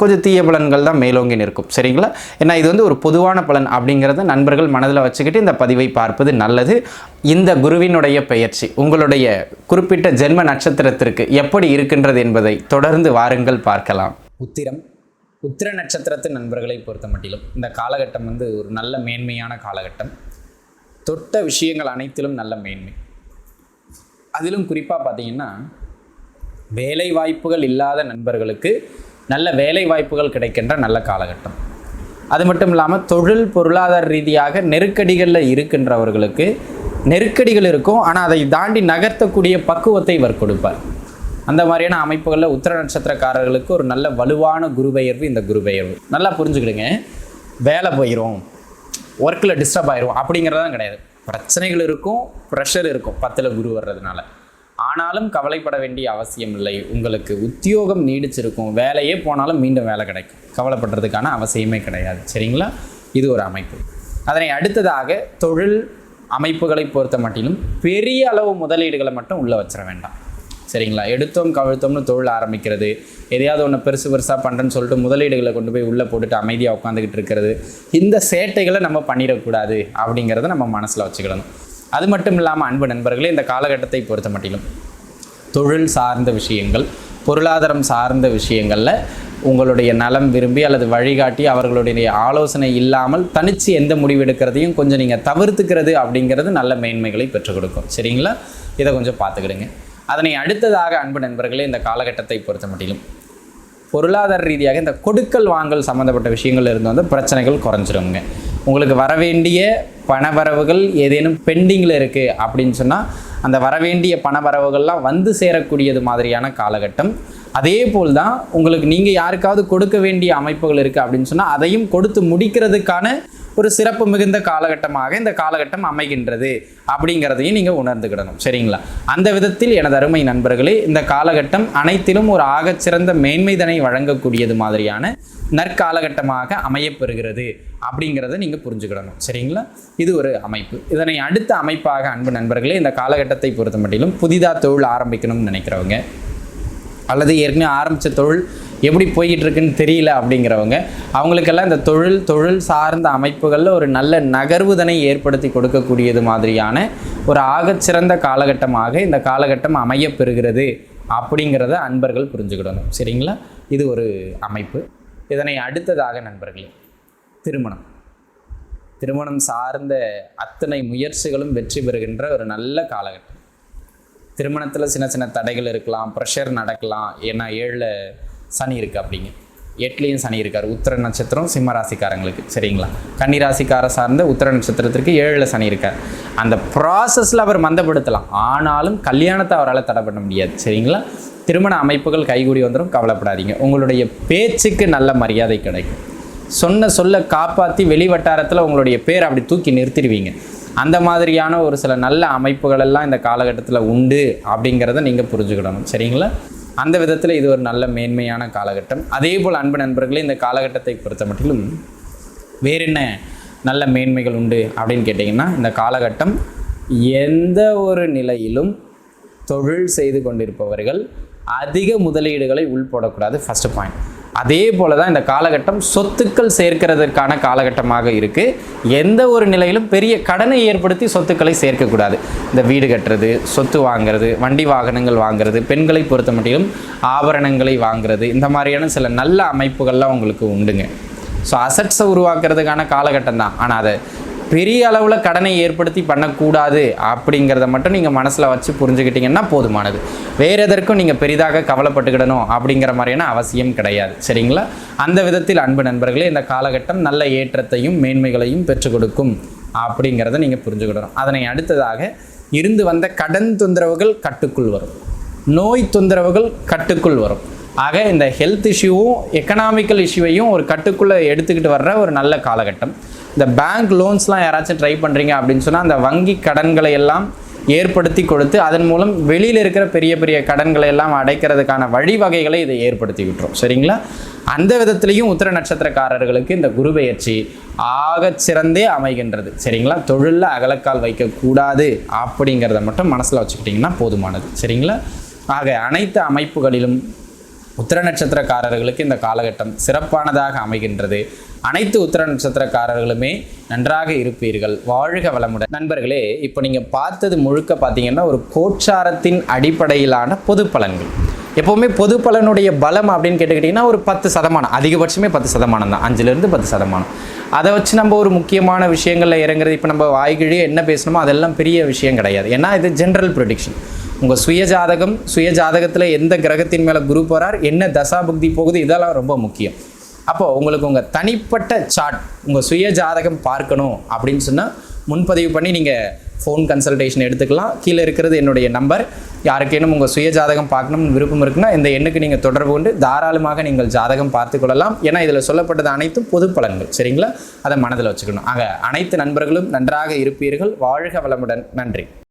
கொஞ்சம் தீய பலன்கள் தான் மேலோங்கி நிற்கும். சரிங்களா? ஏன்னா இது வந்து ஒரு பொதுவான பலன் அப்படிங்கிறத நண்பர்கள் மனதில் வச்சுக்கிட்டு இந்த பதிவை பார்ப்பது நல்லது. இந்த குருவினுடைய பெயர்ச்சி உங்களுடைய குறிப்பிட்ட ஜென்ம நட்சத்திரத்திற்கு எப்படி இருக்கின்றது என்பதை தொடர்ந்து வாருங்கள் பார்க்கலாம். உத்திரம். உத்திர நட்சத்திரத்து நண்பர்களை பொறுத்த மட்டிலும் இந்த காலகட்டம் வந்து ஒரு நல்ல மேன்மையான காலகட்டம். தொட்ட விஷயங்கள் அனைத்திலும் நல்ல மேன்மை. அதிலும் குறிப்பாக பார்த்தீங்கன்னா வேலை வாய்ப்புகள் இல்லாத நண்பர்களுக்கு நல்ல வேலை வாய்ப்புகள் கிடைக்கின்ற நல்ல காலகட்டம். அது மட்டும் இல்லாமல் தொழில் பொருளாதார ரீதியாக நெருக்கடிகளில் இருக்கின்றவர்களுக்கு நெருக்கடிகள் இருக்கும். ஆனால் அதை தாண்டி நகர்த்தக்கூடிய பக்குவத்தை இவர் கொடுப்பார். அந்த மாதிரியான அமைப்புகளில் உத்தர நட்சத்திரக்காரர்களுக்கு ஒரு நல்ல வலுவான குருபெயர்வு இந்த குருபெயர்வு. நல்லா புரிஞ்சுக்கிடுங்க. வேலை போயிடும் ஒர்க்கில் டிஸ்டர்ப் ஆயிரும். அப்படிங்கிறதான் கிடையாது. பிரச்சனைகள் இருக்கும் ப்ரெஷர் இருக்கும். பத்தில் குரு வர்றதுனால. ஆனாலும் கவலைப்பட வேண்டிய அவசியம் இல்லை. உங்களுக்கு உத்தியோகம் நீடிச்சிருக்கும். வேலையே போனாலும் மீண்டும் வேலை கிடைக்கும். கவலைப்படுறதுக்கான அவசியமே கிடையாது. சரிங்களா? இது ஒரு அமைப்பு. அதனை அடுத்ததாக தொழில் அமைப்புகளை பொறுத்த மட்டிலும் பெரிய அளவு முதலீடுகளை மட்டும் உள்ளே வச்சிட வேண்டாம். சரிங்களா? எடுத்தோம் கவிழ்த்தோம்னு தொழில் ஆரம்பிக்கிறது. எதையாவது ஒன்று பெருசு பெருசாக பண்ணுறேன்னு சொல்லிட்டு முதலீடுகளை கொண்டு போய் உள்ளே போட்டுட்டு அமைதியாக உட்காந்துக்கிட்டு இருக்கிறது. இந்த சேட்டைகளை நம்ம பண்ணிடக்கூடாது அப்படிங்கிறத நம்ம மனசில் வச்சுக்கிடணும். அது மட்டும் இல்லாமல் அன்பு நண்பர்களே இந்த காலகட்டத்தை பொறுத்த மட்டிலும் தொழில் சார்ந்த விஷயங்கள் பொருளாதாரம் சார்ந்த விஷயங்களில் உங்களுடைய நலம் விரும்பி அல்லது வழிகாட்டி அவர்களுடைய ஆலோசனை இல்லாமல் தனித்து எந்த முடிவு எடுக்கிறதையும் கொஞ்சம் நீங்கள் தவிர்த்துக்கிறது அப்படிங்கிறது நல்ல மேன்மைகளை பெற்றுக் கொடுக்கும். சரிங்களா? இதை கொஞ்சம் பார்த்துக்கிடுங்க. அதனை அடுத்ததாக அன்பு நண்பர்களே இந்த காலகட்டத்தை பொறுத்த மட்டிலும் பொருளாதார ரீதியாக இந்த கொடுக்கல் வாங்கல் சம்மந்தப்பட்ட விஷயங்கள் இருந்து வந்து பிரச்சனைகள் குறைஞ்சிருங்க உங்களுக்கு வரவேண்டிய பணவரவுகள் ஏதேனும் பெண்டிங்கில் இருக்குது அப்படின்னு சொன்னால் அந்த வரவேண்டிய பணவரவுகள்லாம் வந்து சேரக்கூடியது மாதிரியான காலகட்டம். அதே போல் தான் உங்களுக்கு நீங்கள் யாருக்காவது கொடுக்க வேண்டிய அமைப்புகள் இருக்குது அப்படின்னு சொன்னால் அதையும் கொடுத்து முடிக்கிறதுக்கான ஒரு சிறப்பு மிகுந்த காலகட்டமாக இந்த காலகட்டம் அமைகின்றது அப்படிங்கிறதையும் நீங்கள் உணர்ந்துக்கிடணும் சரிங்களா? அந்த விதத்தில் எனது அருமை நண்பர்களே இந்த காலகட்டம் அனைத்திலும் ஒரு ஆகச்சிறந்த மேன்மைதனை வழங்கக்கூடியது மாதிரியான நற்காலகட்டமாக அமையப்பெறுகிறது அப்படிங்கிறத நீங்கள் புரிஞ்சுக்கிடணும் சரிங்களா? இது ஒரு அமைப்பு. இதனை அடுத்த அமைப்பாக அன்பு நண்பர்களே இந்த காலகட்டத்தை பொறுத்த மட்டிலும் புதிதாக தொழில் ஆரம்பிக்கணும்னு நினைக்கிறவங்க அல்லது ஏற்கனவே ஆரம்பித்த தொழில் எப்படி போய்கிட்டு இருக்குன்னு தெரியல அப்படிங்கிறவங்க அவங்களுக்கெல்லாம் இந்த தொழில் தொழில் சார்ந்த அமைப்புகளில் ஒரு நல்ல நகர்வுதனை ஏற்படுத்தி கொடுக்கக்கூடியது மாதிரியான ஒரு ஆகச்சிறந்த காலகட்டமாக இந்த காலகட்டம் அமையப் பெறுகிறது அப்படிங்கிறத அன்பர்கள் புரிஞ்சுக்கிடணும். சரிங்களா? இது ஒரு அமைப்பு. இதனை அடுத்ததாக நண்பர்களே திருமணம். திருமணம் சார்ந்த அத்தனை முயற்சிகளும் வெற்றி பெறுகின்ற ஒரு நல்ல காலகட்டம். திருமணத்தில் சின்ன சின்ன தடைகள் இருக்கலாம் ப்ரெஷர் நடக்கலாம். ஏன்னா ஏழில் சனி இருக்குது அப்படிங்க. எட்லேயும் சனி இருக்கார். உத்திர நட்சத்திரம் சிம்ம ராசிக்காரங்களுக்கு. சரிங்களா? கன்னி ராசிக்கார சார்ந்த உத்திர நட்சத்திரத்திற்கு ஏழில் சனி இருக்கார். அந்த ப்ராசஸில் அவர் மந்தப்படுத்தலாம். ஆனாலும் கல்யாணத்தை அவரால் தடை பண்ண முடியாது. சரிங்களா? திருமண அமைப்புகள் கைகூடி வந்துடும் கவலைப்படாதீங்க. உங்களுடைய பேச்சுக்கு நல்ல மரியாதை கிடைக்கும். சொன்ன சொல்ல காப்பாற்றி வெளி வட்டாரத்தில் உங்களுடைய பேர் அப்படி தூக்கி நிறுத்திடுவீங்க. அந்த மாதிரியான ஒரு சில நல்ல அமைப்புகள் எல்லாம் இந்த காலகட்டத்தில் உண்டு அப்படிங்கிறத நீங்கள் புரிஞ்சுக்கிடணும். சரிங்களா? அந்த விதத்தில் இது ஒரு நல்ல மேன்மையான காலகட்டம். அதே போல் அன்பு நண்பர்களே இந்த காலகட்டத்தை பொறுத்த மட்டிலும் வேறு என்ன நல்ல மேன்மைகள் உண்டு அப்படின்னு கேட்டிங்கன்னா இந்த காலகட்டம் எந்த ஒரு நிலையிலும் தொழில் செய்து கொண்டிருப்பவர்கள் அதிக முதலீடுகளை உள்போடக்கூடாது. ஃபஸ்ட்டு பாயிண்ட் அதே போல தான் இந்த காலகட்டம் சொத்துக்கள் சேர்க்கிறதுக்கான காலகட்டமாக இருக்குது எந்த ஒரு நிலையிலும் பெரிய கடனை ஏற்படுத்தி சொத்துக்களை சேர்க்கக்கூடாது. இந்த வீடு கட்டுறது சொத்து வாங்குறது வண்டி வாகனங்கள் வாங்குறது பெண்களை பொறுத்த மட்டிலும் ஆபரணங்களை வாங்குறது இந்த மாதிரியான சில நல்ல அமைப்புகள்லாம் உங்களுக்கு உண்டுங்க. ஸோ அசட்ஸை உருவாக்குறதுக்கான காலகட்டம் தான். ஆனால் அதை பெரிய அளவில் கடனை ஏற்படுத்தி பண்ணக்கூடாது அப்படிங்கிறத மட்டும் நீங்கள் மனசில் வச்சு புரிஞ்சுக்கிட்டீங்கன்னா போதுமானது. வேறு எதற்கும் நீங்கள் பெரிதாக கவலைப்பட்டுக்கிடணும் அப்படிங்கிற மாதிரியான அவசியம் கிடையாது. சரிங்களா? அந்த விதத்தில் அன்பு நண்பர்களே இந்த காலகட்டம் நல்ல ஏற்றத்தையும் மேன்மைகளையும் பெற்றுக் கொடுக்கும் அப்படிங்கிறத நீங்கள் புரிஞ்சுக்கிடணும். அதனை அடுத்ததாக இருந்து வந்த கடன் தொந்தரவுகள் கட்டுக்குள் வரும். நோய் தொந்தரவுகள் கட்டுக்குள் வரும். ஆக இந்த ஹெல்த் இஷ்யூவும் எக்கனாமிக்கல் இஷ்யூவையும் ஒரு கட்டுக்குள்ளே எடுத்துக்கிட்டு வர்ற ஒரு நல்ல காலகட்டம். இந்த பேங்க் லோன்ஸ்லாம் யாராச்சும் ட்ரை பண்ணுறீங்க அப்படின்னு சொன்னால் அந்த வங்கி கடன்களை எல்லாம் ஏற்படுத்தி கொடுத்து அதன் மூலம் வெளியில் இருக்கிற பெரிய பெரிய கடன்களை எல்லாம் அடைக்கிறதுக்கான வழிவகைகளை இதை ஏற்படுத்தி விட்டுரும். சரிங்களா? அந்த விதத்துலேயும் உத்திர நட்சத்திரக்காரர்களுக்கு இந்த குரு பெயர்ச்சி ஆகச் சிறந்தே அமைகின்றது. சரிங்களா? தொழிலில் அகலக்கால் வைக்கக்கூடாது அப்படிங்கிறத மட்டும் மனசில் வச்சுக்கிட்டிங்கன்னா போதுமானது. சரிங்களா? ஆக அனைத்து அமைப்புகளிலும் உத்திர நட்சத்திரக்காரர்களுக்கு இந்த காலகட்டம் சிறப்பானதாக அமைகின்றது. அனைத்து உத்திர நட்சத்திரக்காரர்களுமே நன்றாக இருப்பீர்கள். வாழ்க வளமுடன். நண்பர்களே இப்போ நீங்கள் பார்த்தது முழுக்க பார்த்தீங்கன்னா ஒரு கோச்சாரத்தின் அடிப்படையிலான பொது பலன்கள். எப்போவுமே பொது பலனுடைய பலம் அப்படின்னு கேட்டுக்கிட்டிங்கன்னா ஒரு பத்து சதமானம். அதிகபட்சமே பத்து சதமானம் தான். அஞ்சுலேருந்து பத்து சதமானம். அதை வச்சு நம்ம ஒரு முக்கியமான விஷயங்களில் இறங்குறது இப்போ நம்ம வாய்கிழியே என்ன பேசணுமோ அதெல்லாம் பெரிய விஷயம் கிடையாது. ஏன்னா இது ஜென்ரல் ப்ரொடிக்ஷன் உங்கள் சுயஜாதகம் சுயஜாதகத்தில் எந்த கிரகத்தின் மேலே குரு போகிறார் என்ன தசா புக்தி போகுது இதெல்லாம் ரொம்ப முக்கியம். அப்போது உங்களுக்கு உங்கள் தனிப்பட்ட சார்ட் உங்கள் சுய ஜாதகம் பார்க்கணும் அப்படின்னு சொன்னால் முன்பதிவு பண்ணி நீங்கள் ஃபோன் கன்சல்டேஷன் எடுத்துக்கலாம். கீழே இருக்கிறது என்னுடைய நம்பர் யாருக்கேனும் உங்கள் சுய ஜாதகம் பார்க்கணும்னு விருப்பம் இருக்குன்னா இந்த எண்ணுக்கு நீங்கள் தொடர்பு கொண்டு தாராளமாக நீங்கள் ஜாதகம் பார்த்து கொள்ளலாம். ஏன்னா இதில் சொல்லப்பட்டது அனைத்தும் பொது பலன்கள் சரிங்களா? அதை மனதில் வச்சுக்கணும். ஆக அனைத்து நண்பர்களும் நன்றாக இருப்பீர்கள். வாழ்க வளமுடன். நன்றி.